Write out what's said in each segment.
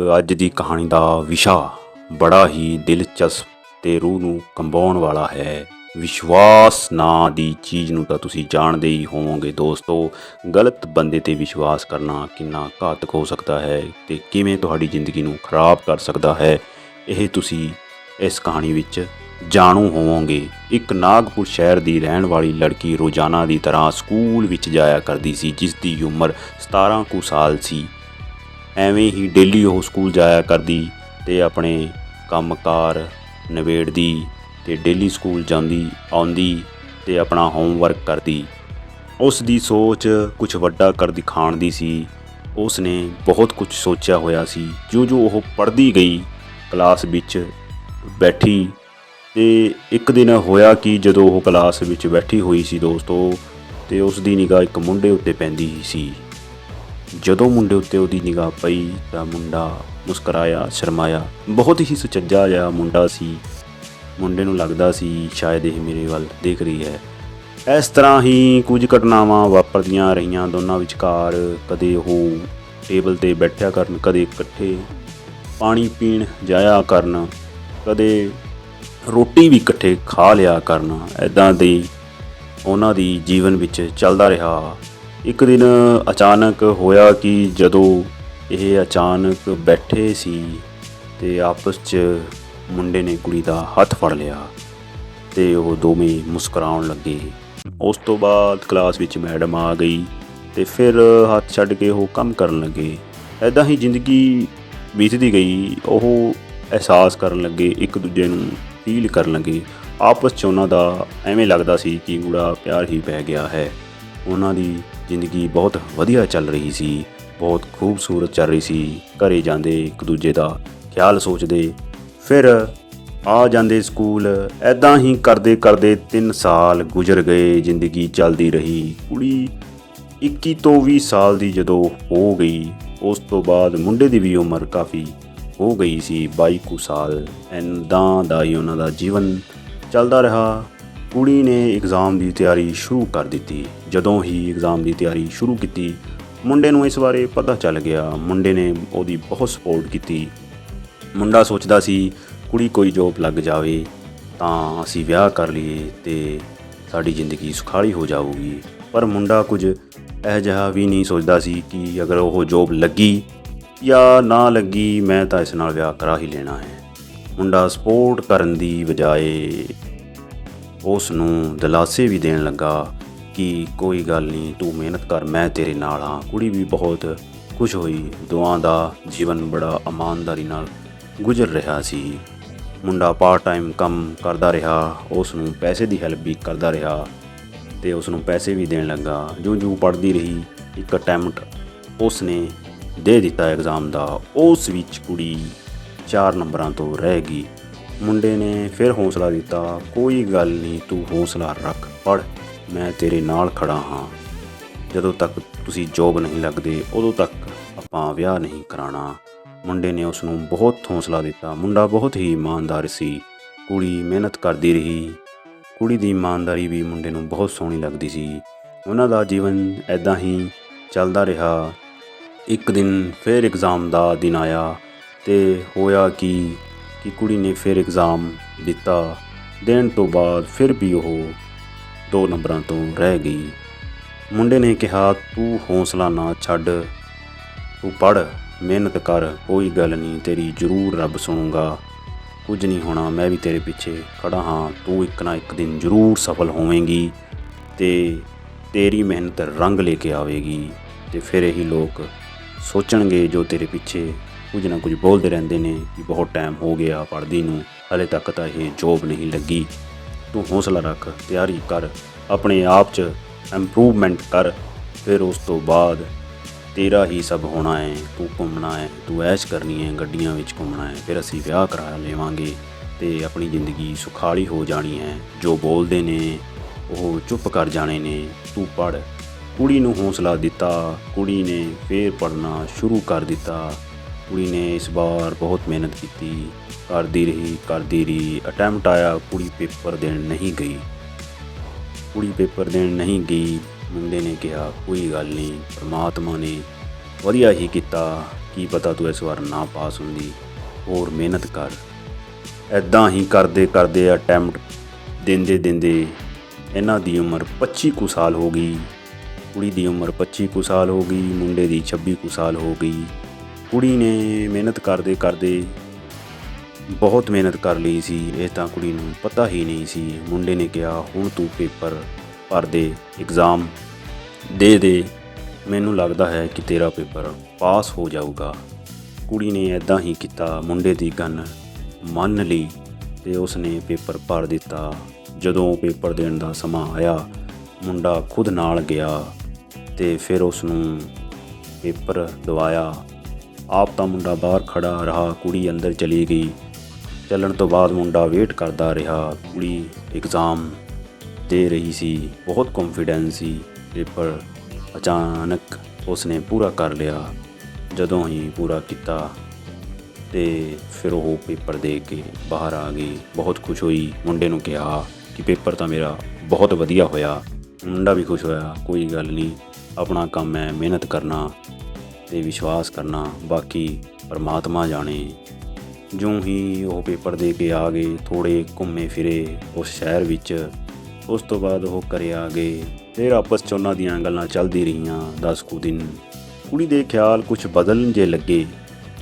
ਅੱਜ ਦੀ ਕਹਾਣੀ ਦਾ ਵਿਸ਼ਾ ਬੜਾ ਹੀ ਦਿਲਚਸਪ ਤੇ ਰੂਹ ਨੂੰ ਕੰਬਾਉਣ ਵਾਲਾ ਹੈ। ਵਿਸ਼ਵਾਸ ਨਾਂ ਦੀ ਚੀਜ਼ ਨੂੰ ਤਾਂ ਤੁਸੀਂ ਜਾਣਦੇ ਹੀ ਹੋਵੋਗੇ ਦੋਸਤੋ। ਗਲਤ ਬੰਦੇ ਤੇ ਵਿਸ਼ਵਾਸ ਕਰਨਾ ਕਿੰਨਾ ਘਾਤਕ ਹੋ ਸਕਦਾ ਹੈ ਤੇ ਕਿਵੇਂ ਤੁਹਾਡੀ ਜ਼ਿੰਦਗੀ ਨੂੰ ਖਰਾਬ ਕਰ ਸਕਦਾ ਹੈ, ਇਹ ਤੁਸੀਂ ਇਸ ਕਹਾਣੀ ਵਿੱਚ ਜਾਣੂ ਹੋਵੋਗੇ। ਇੱਕ ਨਾਗਪੁਰ ਸ਼ਹਿਰ ਦੀ ਰਹਿਣ ਵਾਲੀ ਲੜਕੀ ਰੋਜ਼ਾਨਾ ਦੀ ਤਰ੍ਹਾਂ ਸਕੂਲ ਵਿੱਚ ਜਾਇਆ ਕਰਦੀ ਸੀ ਜਿਸ ਦੀ ਉਮਰ 17 ਕੁ ਸਾਲ ਸੀ। ਐਵੇਂ ਹੀ ਡੇਲੀ ਉਹ ਸਕੂਲ ਜਾਇਆ ਕਰਦੀ ਤੇ ਆਪਣੇ ਕੰਮਕਾਰ ਨਿਬੇੜਦੀ ਤੇ ਡੇਲੀ ਸਕੂਲ ਜਾਂਦੀ, ਆਉਂਦੀ ਤੇ ਆਪਣਾ ਹੋਮਵਰਕ ਕਰਦੀ। ਉਸ ਦੀ ਸੋਚ ਕੁਝ ਵੱਡਾ ਕਰ ਦਿਖਾਣ ਦੀ ਸੀ। ਉਸ ਨੇ ਬਹੁਤ ਕੁਝ ਸੋਚਿਆ ਹੋਇਆ ਸੀ। ਜੋ ਜੋ ਉਹ ਪੜ੍ਹਦੀ ਗਈ, ਕਲਾਸ ਵਿੱਚ ਬੈਠੀ ਤੇ ਇੱਕ ਦਿਨ ਹੋਇਆ ਕਿ ਜਦੋਂ ਉਹ ਕਲਾਸ ਵਿੱਚ ਬੈਠੀ ਹੋਈ ਸੀ ਦੋਸਤੋ, ਤੇ ਉਸ ਦੀ ਨਿਗਾਹ ਇੱਕ ਮੁੰਡੇ ਉੱਤੇ ਪੈਂਦੀ ਸੀ। ਜਦੋਂ ਮੁੰਡੇ ਉੱਤੇ ਉਹਦੀ ਨਿਗਾਹ ਪਈ ਤਾਂ ਮੁੰਡਾ ਮੁਸਕਰਾਇਆ, ਸ਼ਰਮਾਇਆ। ਬਹੁਤ ਹੀ ਸੁਚੱਜਾ ਜਿਹਾ ਮੁੰਡਾ ਸੀ। ਮੁੰਡੇ ਨੂੰ ਲੱਗਦਾ ਸੀ, ਸ਼ਾਇਦ ਇਹ ਮੇਰੇ ਵੱਲ ਦੇਖ ਰਹੀ ਹੈ। ਇਸ ਤਰ੍ਹਾਂ ਹੀ ਕੁਝ ਘਟਨਾਵਾਂ ਵਾਪਰਦੀਆਂ ਰਹੀਆਂ ਦੋਨਾਂ ਵਿਚਕਾਰ। ਕਦੇ ਉਹ ਟੇਬਲ ਤੇ ਬੈਠਿਆ ਕਰਨ, ਕਦੇ ਇਕੱਠੇ ਪਾਣੀ ਪੀਣ ਜਾਇਆ ਕਰਨ, ਕਦੇ ਰੋਟੀ ਵੀ ਇਕੱਠੇ ਖਾ ਲਿਆ ਕਰਨ। ਐਦਾਂ ਦੀ ਉਹਨਾਂ ਦੀ ਜੀਵਨ ਵਿੱਚ ਚੱਲਦਾ ਰਿਹਾ। ਇੱਕ ਦਿਨ ਅਚਾਨਕ ਹੋਇਆ ਕਿ ਜਦੋਂ ਇਹ ਅਚਾਨਕ ਬੈਠੇ ਸੀ ਤੇ ਆਪਸ 'ਚ ਮੁੰਡੇ ਨੇ ਕੁੜੀ ਦਾ ਹੱਥ ਫੜ ਲਿਆ ਤੇ ਉਹ ਦੋਵੇਂ ਮੁਸਕਰਾਉਣ ਲੱਗੇ। ਉਸ ਤੋਂ ਬਾਅਦ ਕਲਾਸ ਵਿੱਚ ਮੈਡਮ ਆ ਗਈ ਤੇ ਫਿਰ ਹੱਥ ਛੱਡ ਕੇ ਉਹ ਕੰਮ ਕਰਨ ਲੱਗੇ। ਐਦਾਂ ਹੀ ਜ਼ਿੰਦਗੀ ਬੀਤਦੀ ਗਈ। ਉਹ ਅਹਿਸਾਸ ਕਰਨ ਲੱਗੇ, ਇੱਕ ਦੂਜੇ ਨੂੰ ਫੀਲ ਕਰਨ ਲੱਗੇ। ਆਪਸ 'ਚ ਉਹਨਾਂ ਦਾ ਐਵੇਂ ਲੱਗਦਾ ਸੀ ਕਿ ਗੂੜਾ ਪਿਆਰ ਹੀ ਪੈ ਗਿਆ ਹੈ। ਉਹਨਾਂ ਦੀ ਜ਼ਿੰਦਗੀ ਬਹੁਤ ਵਧੀਆ ਚੱਲ ਰਹੀ ਸੀ, ਬਹੁਤ ਖੂਬਸੂਰਤ ਚੱਲ ਰਹੀ ਸੀ। ਘਰੇ ਜਾਂਦੇ ਇੱਕ ਦੂਜੇ ਦਾ ਖਿਆਲ ਸੋਚਦੇ, ਫਿਰ ਆ ਜਾਂਦੇ ਸਕੂਲ। ਐਦਾਂ ਹੀ ਕਰਦੇ ਕਰਦੇ 3 ਸਾਲ ਗੁਜ਼ਰ ਗਏ, ਜ਼ਿੰਦਗੀ ਚੱਲਦੀ ਰਹੀ। ਕੁੜੀ 21 ਤੋਂ 20 ਸਾਲ ਦੀ ਜਦੋਂ ਹੋ ਗਈ, ਉਸ ਤੋਂ ਬਾਅਦ ਮੁੰਡੇ ਦੀ ਵੀ ਉਮਰ ਕਾਫੀ ਹੋ ਗਈ ਸੀ 22 ਕੁ ਸਾਲ। ਐਂਦਾਂ ਦਾ ਹੀ ਉਹਨਾਂ ਦਾ ਜੀਵਨ ਚੱਲਦਾ ਰਿਹਾ। ਕੁੜੀ ਨੇ ਇਗਜ਼ਾਮ ਦੀ ਤਿਆਰੀ ਸ਼ੁਰੂ ਕਰ ਦਿੱਤੀ। ਜਦੋਂ ਹੀ ਇਗਜ਼ਾਮ ਦੀ ਤਿਆਰੀ ਸ਼ੁਰੂ ਕੀਤੀ, ਮੁੰਡੇ ਨੂੰ ਇਸ ਬਾਰੇ ਪਤਾ ਚੱਲ ਗਿਆ। ਮੁੰਡੇ ਨੇ ਉਹਦੀ ਬਹੁਤ ਸਪੋਰਟ ਕੀਤੀ। ਮੁੰਡਾ ਸੋਚਦਾ ਸੀ, ਕੁੜੀ ਕੋਈ ਜੋਬ ਲੱਗ ਜਾਵੇ, ਤਾਂ ਅਸੀਂ ਵਿਆਹ ਕਰ ਲਈਏ ਤੇ ਸਾਡੀ ਜ਼ਿੰਦਗੀ ਸੁਖਾਲੀ ਹੋ ਜਾਊਗੀ। ਪਰ ਮੁੰਡਾ ਕੁਝ ਇਹ ਜਿਹਾ ਵੀ ਨਹੀਂ ਸੋਚਦਾ ਸੀ ਕਿ ਅਗਰ ਉਹ ਜੋਬ ਲੱਗੀ ਜਾਂ ਨਾ ਲੱਗੀ, ਮੈਂ ਤਾਂ ਇਸ ਨਾਲ ਵਿਆਹ ਕਰਾ ਹੀ ਲੈਣਾ ਹੈ। ਮੁੰਡਾ ਸਪੋਰਟ ਕਰਨ ਦੀ ਬਜਾਏ ਉਸ ਨੂੰ ਦਿਲਾਸੇ ਵੀ ਦੇਣ ਲੱਗਾ ਕਿ ਕੋਈ ਗੱਲ ਨਹੀਂ ਤੂੰ ਮਿਹਨਤ ਕਰ, ਮੈਂ ਤੇਰੇ ਨਾਲ ਹਾਂ। ਕੁੜੀ ਵੀ ਬਹੁਤ ਖੁਸ਼ ਹੋਈ। ਦੋਵਾਂ ਦਾ ਜੀਵਨ ਬੜਾ ਇਮਾਨਦਾਰੀ ਨਾਲ ਗੁਜ਼ਰ ਰਿਹਾ ਸੀ। ਮੁੰਡਾ ਪਾਰਟ ਟਾਈਮ ਕੰਮ ਕਰਦਾ ਰਿਹਾ ਉਸ ਨੂੰ ਪੈਸੇ ਦੀ ਹੈਲਪ ਵੀ ਕਰਦਾ ਰਿਹਾ ਤੇ ਉਸ ਨੂੰ ਪੈਸੇ ਵੀ ਦੇਣ ਲੱਗਾ। ਜੋ ਜੋ ਪੜ੍ਹਦੀ ਰਹੀ। ਇੱਕ ਅਟੈਂਪਟ ਉਸ ਨੇ ਦੇ ਦਿੱਤਾ ਐਗਜ਼ਾਮ ਦਾ। ਉਸ ਵਿੱਚ ਕੁੜੀ 4 ਨੰਬਰਾਂ ਤੋਂ ਰਹਿ ਗਈ। ਮੁੰਡੇ ਨੇ ਫਿਰ ਹੌਸਲਾ ਦਿੱਤਾ, ਕੋਈ ਗੱਲ ਨਹੀਂ ਤੂੰ ਹੌਸਲਾ ਰੱਖ ਪੜ ਮੈਂ ਤੇਰੇ ਨਾਲ ਖੜਾ ਹਾਂ। ਜਦੋਂ ਤੱਕ ਤੁਸੀਂ ਜੋਬ ਨਹੀਂ ਲੱਗਦੇ, ਉਦੋਂ ਤੱਕ ਆਪਾਂ ਵਿਆਹ ਨਹੀਂ ਕਰਾਣਾ ਮੁੰਡੇ ਨੇ ਉਸ ਨੂੰ ਬਹੁਤ ਹੌਸਲਾ ਦਿੱਤਾ। ਮੁੰਡਾ ਬਹੁਤ ਹੀ ਇਮਾਨਦਾਰ ਸੀ। ਕੁੜੀ ਮਿਹਨਤ ਕਰਦੀ ਰਹੀ। ਕੁੜੀ ਦੀ ਇਮਾਨਦਾਰੀ ਵੀ ਮੁੰਡੇ ਨੂੰ ਬਹੁਤ ਸੋਹਣੀ ਲੱਗਦੀ ਸੀ। ਉਹਨਾਂ ਦਾ ਜੀਵਨ ਐਦਾਂ ਹੀ ਚੱਲਦਾ ਰਿਹਾ। ਇੱਕ ਦਿਨ ਫਿਰ ਐਗਜ਼ਾਮ ਦਾ ਦਿਨ ਆਇਆ ਤੇ ਹੋਇਆ ਕਿ ਕਿ ਕੁੜੀ ਨੇ ਫਿਰ ਐਗਜ਼ਾਮ ਦਿੱਤਾ। ਦੇਣ ਤੋਂ ਬਾਅਦ ਫਿਰ ਵੀ ਉਹ ਦੋ ਨੰਬਰਾਂ ਤੋਂ ਰਹਿ ਗਈ। ਮੁੰਡੇ ਨੇ ਕਿਹਾ, ਤੂੰ ਹੌਸਲਾ ਨਾ ਛੱਡ। ਤੂੰ ਪੜ ਮਿਹਨਤ ਕਰ। ਕੋਈ ਗੱਲ ਨਹੀਂ, ਤੇਰੀ ਜ਼ਰੂਰ ਰੱਬ ਸੁਣੂਗਾ। ਕੁਝ ਨਹੀਂ ਹੋਣਾ, ਮੈਂ ਵੀ ਤੇਰੇ ਪਿੱਛੇ ਖੜਾ ਹਾਂ। ਤੂੰ ਇੱਕ ਨਾ ਇੱਕ ਦਿਨ ਜ਼ਰੂਰ ਸਫਲ ਹੋਵੇਂਗੀ ਤੇ ਤੇਰੀ ਮਿਹਨਤ ਰੰਗ ਲੈ ਕੇ ਆਵੇਗੀ ਤੇ ਫਿਰ ਇਹੀ ਲੋਕ ਸੋਚਣਗੇ ਜੋ ਤੇਰੇ ਪਿੱਛੇ ਕੁਝ ਨਾ ਕੁਝ ਬੋਲਦੇ ਰਹਿੰਦੇ ਨੇ ਕਿ ਬਹੁਤ ਟਾਈਮ ਹੋ ਗਿਆ ਪੜ੍ਹਦੀ ਨੂੰ, ਹਲੇ ਤੱਕ ਤਾਂ ਇਹ ਜੋਬ ਨਹੀਂ ਲੱਗੀ। ਤੂੰ ਹੌਸਲਾ ਰੱਖ, ਤਿਆਰੀ ਕਰ, ਆਪਣੇ ਆਪ 'ਚ ਇੰਪਰੂਵਮੈਂਟ ਕਰ, ਫਿਰ ਉਸ ਤੋਂ ਬਾਅਦ ਤੇਰਾ ਹੀ ਸਭ ਹੋਣਾ ਹੈ। ਤੂੰ ਘੁੰਮਣਾ ਹੈ, ਤੂੰ ਐਸ਼ ਕਰਨੀ ਹੈ, ਗੱਡੀਆਂ ਵਿੱਚ ਘੁੰਮਣਾ ਹੈ, ਫਿਰ ਅਸੀਂ ਵਿਆਹ ਕਰਾ ਲਵਾਂਗੇ ਤੇ ਆਪਣੀ ਜ਼ਿੰਦਗੀ ਸੁਖਾਲੀ ਹੋ ਜਾਣੀ ਹੈ। ਜੋ ਬੋਲਦੇ ਨੇ, ਉਹ ਚੁੱਪ ਕਰ ਜਾਣੇ ਨੇ। ਤੂੰ ਪੜ ਕੁੜੀ ਨੂੰ ਹੌਸਲਾ ਦਿੱਤਾ, ਕੁੜੀ ਨੇ ਫੇਰ ਪੜਨਾ ਸ਼ੁਰੂ ਕਰ ਦਿੱਤਾ। ਕੁੜੀ ਨੇ ਇਸ ਵਾਰ ਬਹੁਤ ਮਿਹਨਤ ਕੀਤੀ, ਕਰਦੀ ਰਹੀ ਕਰਦੀ ਰਹੀ ਅਟੈਂਪਟ ਆਇਆ, ਕੁੜੀ ਪੇਪਰ ਦੇਣ ਨਹੀਂ ਗਈ। ਕੁੜੀ ਪੇਪਰ ਦੇਣ ਨਹੀਂ ਗਈ ਮੁੰਡੇ ਨੇ ਕਿਹਾ, ਕੋਈ ਗੱਲ ਨਹੀਂ, ਪਰਮਾਤਮਾ ਨੇ ਵਧੀਆ ਹੀ ਕੀਤਾ, ਕੀ ਪਤਾ ਤੂੰ ਇਸ ਵਾਰ ਨਾ ਪਾਸ ਹੁੰਦੀ, ਹੋਰ ਮਿਹਨਤ ਕਰ। ਐਦਾਂ ਹੀ ਕਰਦੇ ਕਰਦੇ ਅਟੈਂਪਟ ਦਿੰਦੇ ਦਿੰਦੇ ਇਹਨਾਂ ਦੀ ਉਮਰ 25 ਕੁ ਸਾਲ ਹੋ ਗਈ, ਕੁੜੀ ਦੀ ਉਮਰ 25 ਕੁ ਸਾਲ ਹੋ ਗਈ, ਮੁੰਡੇ ਦੀ 26 ਕੁ ਸਾਲ ਹੋ ਗਈ। ਕੁੜੀ ਨੇ ਮਿਹਨਤ ਕਰਦੇ ਕਰਦੇ ਬਹੁਤ ਮਿਹਨਤ ਕਰ ਲਈ ਸੀ। ਇਹ ਤਾਂ ਕੁੜੀ ਨੂੰ ਪਤਾ ਹੀ ਨਹੀਂ ਸੀ। ਮੁੰਡੇ ਨੇ ਕਿਹਾ, ਹੁਣ ਤੂੰ ਪੇਪਰ ਭਰ ਦੇ ਐਗਜ਼ਾਮ ਦੇ ਦੇ। ਮੈਨੂੰ ਲੱਗਦਾ ਹੈ ਕਿ ਤੇਰਾ ਪੇਪਰ ਪਾਸ ਹੋ ਜਾਊਗਾ। ਕੁੜੀ ਨੇ ਐਦਾਂ ਹੀ ਕੀਤਾ। ਮੁੰਡੇ ਦੀ ਗੱਲ ਮੰਨ ਲਈ ਤੇ ਉਸਨੇ ਪੇਪਰ ਭਰ ਦਿੱਤਾ। ਜਦੋਂ ਪੇਪਰ ਦੇਣ ਦਾ ਸਮਾਂ ਆਇਆ, ਮੁੰਡਾ ਖੁਦ ਨਾਲ ਗਿਆ ਤੇ ਫਿਰ ਉਸ ਨੂੰ ਪੇਪਰ ਦਵਾਇਆ। ਆਪ ਤਾਂ ਮੁੰਡਾ ਬਾਹਰ ਖੜਾ ਰਹਾ, ਕੁੜੀ ਅੰਦਰ ਚਲੀ ਗਈ। ਚੱਲਣ ਤੋਂ ਬਾਅਦ ਮੁੰਡਾ ਵੇਟ ਕਰਦਾ ਰਿਹਾ, ਕੁੜੀ ਐਗਜ਼ਾਮ ਦੇ ਰਹੀ ਸੀ, ਬਹੁਤ ਕੌਨਫੀਡੈਂਸ ਸੀ। ਪੇਪਰ ਅਚਾਨਕ ਉਸਨੇ ਪੂਰਾ ਕਰ ਲਿਆ, ਜਦੋਂ ਹੀ ਪੂਰਾ ਕੀਤਾ ਤੇ ਫਿਰ ਉਹ ਪੇਪਰ ਦੇ ਕੇ ਬਾਹਰ ਆ ਗਈ। ਬਹੁਤ ਖੁਸ਼ ਹੋਈ, ਮੁੰਡੇ ਨੂੰ ਕਿਹਾ ਕਿ ਪੇਪਰ ਤਾਂ ਮੇਰਾ ਬਹੁਤ ਵਧੀਆ ਹੋਇਆ। ਮੁੰਡਾ ਵੀ ਖੁਸ਼ ਹੋਇਆ, ਕੋਈ ਗੱਲ ਨਹੀਂ, ਆਪਣਾ ਕੰਮ ਹੈ, ਮਿਹਨਤ ਕਰਨਾ। ਤੇ ਵਿਸ਼ਵਾਸ ਕਰਨਾ, ਬਾਕੀ ਪਰਮਾਤਮਾ ਜਾਣੇ। ਜਿਉਂ ਹੀ ਉਹ ਪੇਪਰ ਦੇ ਕੇ ਆ ਗਏ, ਥੋੜੇ ਘੁੰਮੇ ਫਿਰੇ ਉਸ ਸ਼ਹਿਰ ਵਿੱਚ, ਉਸ ਤੋਂ ਬਾਅਦ ਉਹ ਘਰੇ ਆ ਗਏ। ਫਿਰ ਆਪਸ 'ਚ ਉਹਨਾਂ ਦੀਆਂ ਗੱਲਾਂ ਚੱਲਦੀ ਰਹੀਆਂ 10 ਕੁ ਦਿਨ। ਕੁੜੀ ਦੇ ਖਿਆਲ ਕੁਝ ਬਦਲਣ ਜੇ ਲੱਗੇ।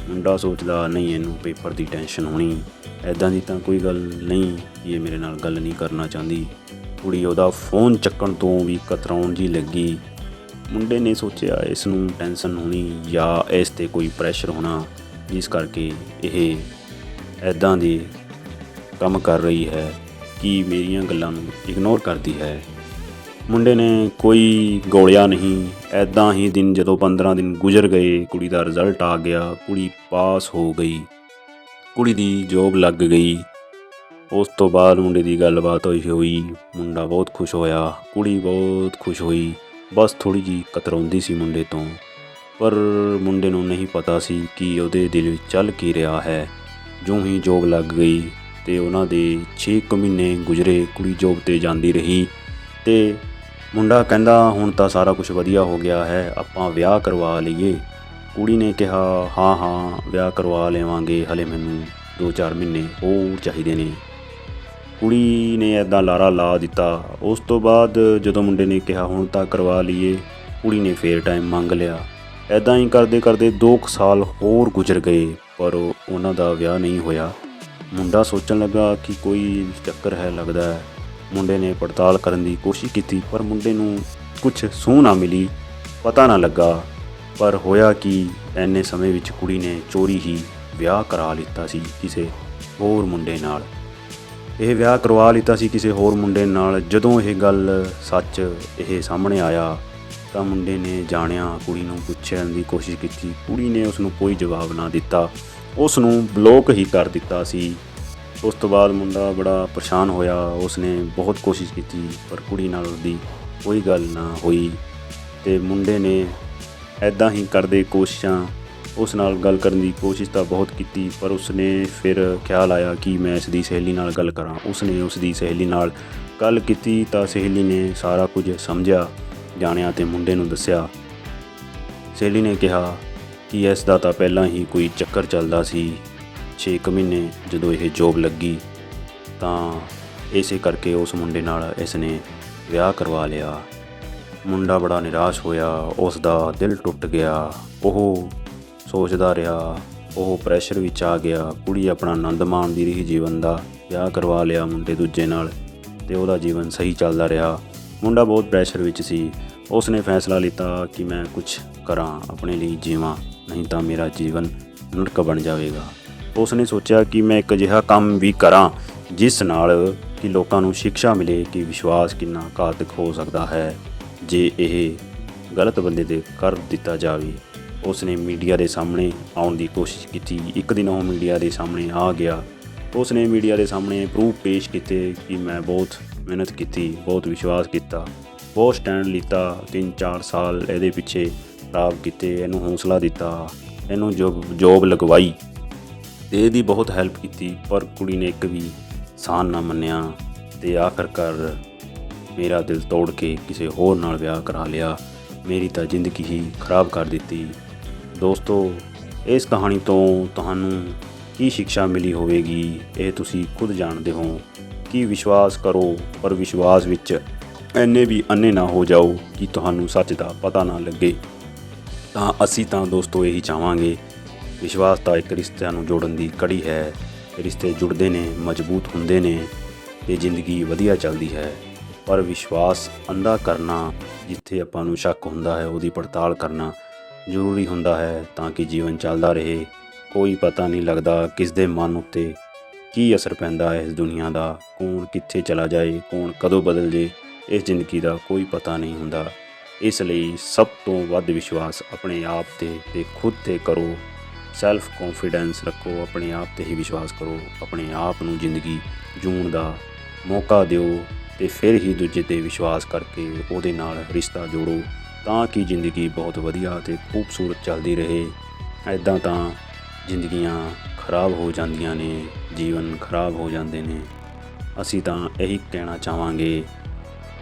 ਮੁੰਡਾ ਸੋਚਦਾ, ਨਹੀਂ, ਇਹਨੂੰ ਪੇਪਰ ਦੀ ਟੈਨਸ਼ਨ ਹੋਣੀ। ਐਦਾਂ ਦੀ ਤਾਂ ਕੋਈ ਗੱਲ ਨਹੀਂ, ਇਹ ਮੇਰੇ ਨਾਲ ਗੱਲ ਨਹੀਂ ਕਰਨਾ ਚਾਹੁੰਦੀ। ਕੁੜੀ ਉਹਦਾ ਫੋਨ ਚੱਕਣ ਤੋਂ ਵੀ ਕਤਰਾਉਣ ਜੀ ਲੱਗੀ। ਮੁੰਡੇ ਨੇ ਸੋਚਿਆ ਇਸ ਨੂੰ ਟੈਨਸ਼ਨ ਹੋਣੀ ਜਾਂ ਇਸ ਤੇ ਕੋਈ ਪ੍ਰੈਸ਼ਰ ਹੋਣਾ, ਜਿਸ ਕਰਕੇ ਇਹ ਐਦਾਂ ਦੇ ਕੰਮ ਕਰ ਰਹੀ ਹੈ ਕਿ ਮੇਰੀਆਂ ਗੱਲਾਂ ਨੂੰ ਇਗਨੋਰ ਕਰਦੀ ਹੈ। ਮੁੰਡੇ ਨੇ ਕੋਈ ਗੋਲਿਆ ਨਹੀਂ ਐਦਾਂ ਹੀ ਦਿਨ ਜਦੋਂ 15 ਦਿਨ ਗੁਜ਼ਰ ਗਏ, ਕੁੜੀ ਦਾ ਰਿਜ਼ਲਟ ਆ ਗਿਆ, ਕੁੜੀ ਪਾਸ ਹੋ ਗਈ, ਕੁੜੀ ਦੀ ਜੋਬ ਲੱਗ ਗਈ। ਉਸ ਤੋਂ ਬਾਅਦ ਮੁੰਡੇ ਦੀ ਗੱਲਬਾਤ ਹੋਈ ਹੋਈ, ਮੁੰਡਾ ਬਹੁਤ ਖੁਸ਼ ਹੋਇਆ, ਕੁੜੀ ਬਹੁਤ ਖੁਸ਼ ਹੋਈ। ਬਸ ਥੋੜੀ ਜੀ ਕਤਰਾਉਂਦੀ ਸੀ ਮੁੰਡੇ ਤੋਂ। ਪਰ ਮੁੰਡੇ ਨੂੰ ਨਹੀਂ ਪਤਾ ਸੀ ਕਿ ਉਹਦੇ ਦਿਲ ਵਿੱਚ ਚੱਲ ਕੀ ਰਿਹਾ ਹੈ। ਜੋ ਹੀ ਜੋਬ ਲੱਗ ਗਈ ਤੇ ਉਹਨਾਂ ਦੇ 6 ਕੁ ਮਹੀਨੇ ਗੁਜ਼ਰੇ, ਕੁੜੀ ਜੋਬ ਤੇ ਜਾਂਦੀ ਰਹੀ ਤੇ ਮੁੰਡਾ ਕਹਿੰਦਾ, ਹੁਣ ਤਾਂ ਸਾਰਾ ਕੁਝ ਵਧੀਆ ਹੋ ਗਿਆ ਹੈ, ਆਪਾਂ ਵਿਆਹ ਕਰਵਾ ਲਈਏ। ਕੁੜੀ ਨੇ ਕਿਹਾ, ਹਾਂ ਹਾਂ, ਵਿਆਹ ਕਰਵਾ ਲਵਾਂਗੇ, ਹਲੇ ਮੈਨੂੰ 2-4 ਮਹੀਨੇ ਹੋਰ ਚਾਹੀਦੇ ਨੇ। ਕੁੜੀ ਨੇ ਐਦਾਂ ਲਾਰਾ ਲਾ ਦਿੱਤਾ। ਉਸ ਤੋਂ ਬਾਅਦ ਜਦੋਂ ਮੁੰਡੇ ਨੇ ਕਿਹਾ, ਹੁਣ ਤਾਂ ਕਰਵਾ ਲਈਏ, ਕੁੜੀ ਨੇ ਫੇਰ ਟਾਈਮ ਮੰਗ ਲਿਆ। ਐਦਾਂ ਹੀ ਕਰਦੇ ਕਰਦੇ 2 ਸਾਲ ਹੋਰ ਗੁਜ਼ਰ ਗਏ, ਪਰ ਉਹਨਾਂ ਦਾ ਵਿਆਹ ਨਹੀਂ ਹੋਇਆ। ਮੁੰਡਾ ਸੋਚਣ ਲੱਗਾ ਕਿ ਕੋਈ ਚੱਕਰ ਹੈ, ਲੱਗਦਾ ਹੈ। ਮੁੰਡੇ ਨੇ ਪੜਤਾਲ ਕਰਨ ਦੀ ਕੋਸ਼ਿਸ਼ ਕੀਤੀ, ਪਰ ਮੁੰਡੇ ਨੂੰ ਕੁਝ ਸੂਹ ਨਾ ਮਿਲੀ, ਪਤਾ ਨਾ ਲੱਗਾ। ਪਰ ਹੋਇਆ ਕਿ ਐਨੇ ਸਮੇਂ ਵਿੱਚ ਕੁੜੀ ਨੇ ਚੋਰੀ ਹੀ ਵਿਆਹ ਕਰਾ ਲਿੱਤਾ ਸੀ ਕਿਸੇ ਹੋਰ ਮੁੰਡੇ ਨਾਲ। ਇਹ ਵਿਆਹ ਕਰਵਾ ਲਿੱਤਾ ਸੀ ਕਿਸੇ ਹੋਰ ਮੁੰਡੇ ਨਾਲ। ਜਦੋਂ ਇਹ ਗੱਲ ਸੱਚ ਇਹ ਸਾਹਮਣੇ ਆਇਆ, ਤਾਂ ਮੁੰਡੇ ਨੇ ਜਾਣਿਆ, ਕੁੜੀ ਨੂੰ ਪੁੱਛਣ ਦੀ ਕੋਸ਼ਿਸ਼ ਕੀਤੀ। ਕੁੜੀ ਨੇ ਉਸ ਨੂੰ ਕੋਈ ਜਵਾਬ ਨਾ ਦਿੱਤਾ। ਉਸ ਨੂੰ ਬਲੌਕ ਹੀ ਕਰ ਦਿੱਤਾ ਸੀ। ਉਸ ਤੋਂ ਬਾਅਦ ਮੁੰਡਾ ਬੜਾ ਪਰੇਸ਼ਾਨ ਹੋਇਆ। ਉਸ ਨੇ ਬਹੁਤ ਕੋਸ਼ਿਸ਼ ਕੀਤੀ, ਪਰ ਕੁੜੀ ਨਾਲ ਉਹਦੀ ਕੋਈ ਗੱਲ ਨਾ ਹੋਈ। ਤੇ ਮੁੰਡੇ ਨੇ ਐਦਾਂ ਹੀ ਕਰਦੇ ਕੋਸ਼ਿਸ਼ਾਂ ਉਸ ਨਾਲ ਗੱਲ ਕਰਨ ਦੀ ਕੋਸ਼ਿਸ਼ ਤਾਂ ਬਹੁਤ ਕੀਤੀ, ਪਰ ਉਸਨੇ ਫਿਰ ਖਿਆਲ ਆਇਆ ਕਿ ਮੈਂ ਇਸ ਦੀ ਸਹੇਲੀ ਨਾਲ ਗੱਲ ਕਰਾਂ। ਉਸਨੇ ਉਸ ਦੀ ਸਹੇਲੀ ਨਾਲ ਗੱਲ ਕੀਤੀ ਤਾਂ ਸਹੇਲੀ ਨੇ ਸਾਰਾ ਕੁਝ ਸਮਝਿਆ, ਜਾਣਿਆ ਤੇ ਮੁੰਡੇ ਨੂੰ ਦੱਸਿਆ। ਸਹੇਲੀ ਨੇ ਕਿਹਾ ਕਿ ਇਸ ਦਾ ਤਾਂ ਪਹਿਲਾਂ ਹੀ ਕੋਈ ਚੱਕਰ ਚੱਲਦਾ ਸੀ। 6 ਮਹੀਨੇ ਜਦੋਂ ਇਹ ਜੋਬ ਲੱਗੀ ਤਾਂ ਇਸੇ ਕਰਕੇ ਉਸ ਮੁੰਡੇ ਨਾਲ ਇਸ ਨੇ ਵਿਆਹ ਕਰਵਾ ਲਿਆ। ਮੁੰਡਾ ਬੜਾ ਨਿਰਾਸ਼ ਹੋਇਆ ਉਸ ਦਾ ਦਿਲ ਟੁੱਟ ਗਿਆ। ਉਹ ਸੋਚਦਾ ਰਿਹਾ, ਉਹ ਪ੍ਰੈਸ਼ਰ ਵਿੱਚ ਆ ਗਿਆ। ਕੁੜੀ ਆਪਣਾ ਆਨੰਦ ਮਾਣਦੀ ਰਹੀ ਜੀਵਨ ਦਾ, ਵਿਆਹ ਕਰਵਾ ਲਿਆ ਮੁੰਡੇ ਦੂਜੇ ਨਾਲ ਤੇ ਉਹਦਾ ਜੀਵਨ ਸਹੀ ਚੱਲਦਾ ਰਿਹਾ। ਮੁੰਡਾ ਬਹੁਤ ਪ੍ਰੈਸ਼ਰ ਵਿੱਚ ਸੀ। ਉਸ ਨੇ ਫੈਸਲਾ ਲਿੱਤਾ ਕਿ ਮੈਂ ਕੁਝ ਕਰਾਂ, ਆਪਣੇ ਲਈ ਜੀਵਾਂ, ਨਹੀਂ ਤਾਂ ਮੇਰਾ ਜੀਵਨ ਨਰਕ ਬਣ ਜਾਵੇਗਾ। ਉਸ ਨੇ ਸੋਚਿਆ ਕਿ ਮੈਂ ਇੱਕ ਅਜਿਹਾ ਕੰਮ ਵੀ ਕਰਾਂ, ਜਿਸ ਨਾਲ ਕਿ ਲੋਕਾਂ ਨੂੰ ਸਿੱਖਿਆ ਮਿਲੇ ਕਿ ਵਿਸ਼ਵਾਸ ਕਿੰਨਾ ਘਾਤਕ ਹੋ ਸਕਦਾ ਹੈ, ਜੇ ਇਹ ਗਲਤ ਬੰਦੇ ਤੇ ਕਰ ਦਿੱਤਾ ਜਾਵੇ। ਉਸ ਨੇ ਮੀਡੀਆ ਦੇ ਸਾਹਮਣੇ ਆਉਣ ਦੀ ਕੋਸ਼ਿਸ਼ ਕੀਤੀ। ਇੱਕ ਦਿਨ ਉਹ ਮੀਡੀਆ ਦੇ ਸਾਹਮਣੇ ਆ ਗਿਆ। ਉਸ ਨੇ ਮੀਡੀਆ ਦੇ ਸਾਹਮਣੇ ਪ੍ਰੂਫ ਪੇਸ਼ ਕੀਤੇ ਕਿ ਮੈਂ ਬਹੁਤ ਮਿਹਨਤ ਕੀਤੀ, ਬਹੁਤ ਵਿਸ਼ਵਾਸ ਕੀਤਾ। ਬਹੁਤ ਸਟੈਂਡ ਲਿੱਤਾ 3-4 ਸਾਲ ਇਹਦੇ ਪਿੱਛੇ ਖਰਾਬ ਕੀਤੇ, ਇਹਨੂੰ ਹੌਸਲਾ ਦਿੱਤਾ, ਇਹਨੂੰ ਜੋਬ ਜੋਬ ਲਗਵਾਈ। ਤੇ ਇਹਦੀ ਬਹੁਤ ਹੈਲਪ ਕੀਤੀ, ਪਰ ਕੁੜੀ ਨੇ ਇੱਕ ਵੀ ਸਾਨ ਨਾ ਮੰਨਿਆ ਤੇ ਆਖਰਕਾਰ ਮੇਰਾ ਦਿਲ ਤੋੜ ਕੇ ਕਿਸੇ ਹੋਰ ਨਾਲ ਵਿਆਹ ਕਰਾ ਲਿਆ। ਮੇਰੀ ਤਾਂ ਜ਼ਿੰਦਗੀ ਹੀ ਖਰਾਬ ਕਰ ਦਿੱਤੀ। ਦੋਸਤੋ, ਇਸ ਕਹਾਣੀ ਤੋਂ ਤੁਹਾਨੂੰ ਕੀ ਸਿੱਖਿਆ ਮਿਲੀ ਹੋਵੇਗੀ, ਇਹ ਤੁਸੀਂ ਖੁਦ ਜਾਣਦੇ ਹੋ। ਕਿ ਵਿਸ਼ਵਾਸ ਕਰੋ, ਪਰ ਵਿਸ਼ਵਾਸ ਵਿੱਚ ਐਨੇ ਵੀ ਅੰਨੇ ਨਾ ਹੋ ਜਾਓ ਕਿ ਤੁਹਾਨੂੰ ਸੱਚ ਦਾ ਪਤਾ ਨਾ ਲੱਗੇ। ਤਾਂ ਅਸੀਂ ਤਾਂ ਦੋਸਤੋ ਇਹੀ ਚਾਹਾਂਗੇ। ਵਿਸ਼ਵਾਸ ਤਾਂ ਇੱਕ ਰਿਸ਼ਤਿਆਂ ਨੂੰ ਜੋੜਨ ਦੀ ਕੜੀ ਹੈ। ਰਿਸ਼ਤੇ ਜੁੜਦੇ ਨੇ, ਮਜ਼ਬੂਤ ਹੁੰਦੇ ਨੇ ਤੇ ਜ਼ਿੰਦਗੀ ਵਧੀਆ ਚੱਲਦੀ ਹੈ। ਪਰ ਵਿਸ਼ਵਾਸ ਅੰਧਾ ਕਰਨਾ, ਜਿੱਥੇ ਆਪਾਂ ਨੂੰ ਸ਼ੱਕ ਹੁੰਦਾ ਹੈ, ਉਹਦੀ ਪੜਤਾਲ ਕਰਨਾ ਜ਼ਰੂਰੀ ਹੁੰਦਾ ਹੈ ਤਾਂ ਕਿ ਜੀਵਨ ਚੱਲਦਾ ਰਹੇ। ਕੋਈ ਪਤਾ ਨਹੀਂ ਲੱਗਦਾ ਕਿਸ ਦੇ ਮਨ ਉੱਤੇ ਕੀ ਅਸਰ ਪੈਂਦਾ ਹੈ ਇਸ ਦੁਨੀਆ ਦਾ, ਕੌਣ ਕਿੱਥੇ ਚਲਾ ਜਾਏ, ਕੌਣ ਕਦੋਂ ਬਦਲ ਜੇ, ਇਸ ਜ਼ਿੰਦਗੀ ਦਾ ਕੋਈ ਪਤਾ ਨਹੀਂ ਹੁੰਦਾ। ਇਸ ਲਈ ਸਭ ਤੋਂ ਵੱਧ ਵਿਸ਼ਵਾਸ ਆਪਣੇ ਆਪ ਤੇ ਤੇ ਖੁਦ ਤੇ ਕਰੋ। ਸੈਲਫ ਕੌਨਫੀਡੈਂਸ ਰੱਖੋ, ਆਪਣੇ ਆਪ ਤੇ ਹੀ ਵਿਸ਼ਵਾਸ ਕਰੋ। ਆਪਣੇ ਆਪ ਨੂੰ ਜ਼ਿੰਦਗੀ ਜੂਣ ਦਾ ਮੌਕਾ ਦਿਓ ਤੇ ਫਿਰ ਹੀ ਦੂਜੇ ਤੇ ਵਿਸ਼ਵਾਸ ਕਰਕੇ ਉਹਦੇ ਨਾਲ ਰਿਸ਼ਤਾ ਜੋੜੋ। ਤਾਂ ਕਿ ਜ਼ਿੰਦਗੀ ਬਹੁਤ ਵਧੀਆ ਤੇ ਖੂਬਸੂਰਤ ਚੱਲਦੀ ਰਹੇ। ਐਦਾਂ ਤਾਂ ਜ਼ਿੰਦਗੀਆਂ ਖਰਾਬ ਹੋ ਜਾਂਦੀਆਂ ਨੇ, ਜੀਵਨ ਖਰਾਬ ਹੋ ਜਾਂਦੇ ਨੇ। ਅਸੀਂ ਤਾਂ ਇਹੀ ਕਹਿਣਾ ਚਾਹਾਂਗੇ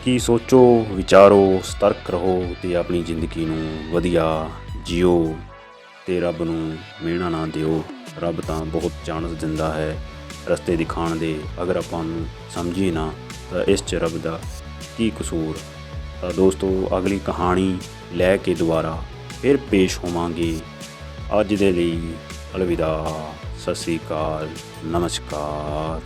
ਕਿ ਸੋਚੋ, ਵਿਚਾਰੋ, ਸਤਰਕ ਰਹੋ ਤੇ ਆਪਣੀ ਜ਼ਿੰਦਗੀ ਨੂੰ ਵਧੀਆ ਜਿਓ ਤੇ ਰੱਬ ਨੂੰ ਮਿਹਣਾ ਨਾ ਦਿਓ। ਰੱਬ ਤਾਂ ਬਹੁਤ ਜਾਣਸ ਦਿੰਦਾ ਹੈ ਰਸਤੇ ਦਿਖਾਣ ਦੇ। ਅਗਰ ਆਪਾਂ ਨੂੰ ਸਮਝੀਏ ਨਾ ਤਾਂ ਇਸ 'ਚ ਰੱਬ ਦਾ ਕੀ ਕਸੂਰ ਤਾਂ ਦੋਸਤੋ, ਅਗਲੀ ਕਹਾਣੀ ਲੈ ਕੇ ਦੁਬਾਰਾ ਫਿਰ ਪੇਸ਼ ਹੋਵਾਂਗੇ। ਅੱਜ ਦੇ ਲਈ ਅਲਵਿਦਾ, ਸਤਿ ਸ੍ਰੀ ਅਕਾਲ, ਨਮਸਕਾਰ।